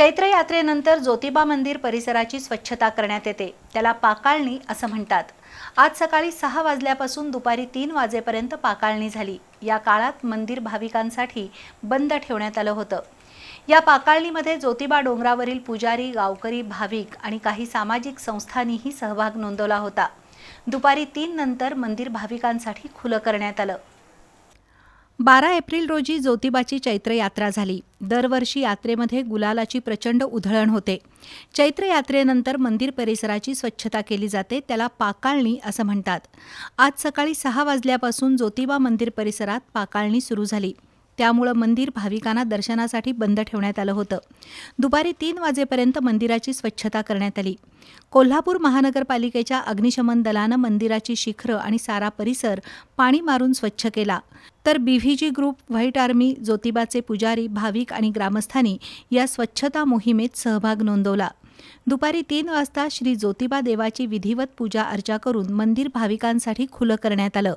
चैत्र यात्रेनंतर ज्योतिबा मंदिर परिसराची स्वच्छता करण्यात येते. त्याला पाकाळणी असं म्हणतात. आज सकाळी सहा वाजल्यापासून दुपारी तीन वाजेपर्यंत पाकाळणी झाली. या काळात मंदिर भाविकांसाठी बंद ठेवण्यात आलं होतं. या पाकाळणीमध्ये ज्योतिबा डोंगरावरील पुजारी गावकरी भाविक आणि काही सामाजिक संस्थांनीही सहभाग नोंदवला होता. दुपारी तीन नंतर मंदिर भाविकांसाठी खुलं करण्यात आलं. बारा एप्रिल रोजी ज्योतिबाची चैत्र यात्रा झाली. दरवर्षी यात्रेमध्ये गुलालाची प्रचंड उधळण होते. चैत्र यात्रेनंतर मंदिर परिसराची स्वच्छता केली जाते त्याला पाकाळणी असं म्हणतात. आज सकाळी सहा वाजल्यापासून ज्योतिबा मंदिर परिसरात पाकाळणी सुरू झाली. त्यामुळं मंदिर भाविकांना दर्शनासाठी बंद ठेवण्यात आलं होतं. दुपारी तीन वाजेपर्यंत मंदिराची स्वच्छता करण्यात आली. कोल्हापूर महानगरपालिकेच्या अग्निशमन दलानं मंदिराची शिखरं आणि सारा परिसर पाणी मारून स्वच्छ केला. तर बीव्हीजी ग्रुप व्हाईट आर्मी ज्योतिबाचे पुजारी भाविक आणि ग्रामस्थांनी या स्वच्छता मोहिमेत सहभाग नोंदवला. दुपारी तीन वाजता श्री ज्योतिबा देवाची विधिवत पूजा अर्चा करून मंदिर भाविकांसाठी खुलं करण्यात आलं.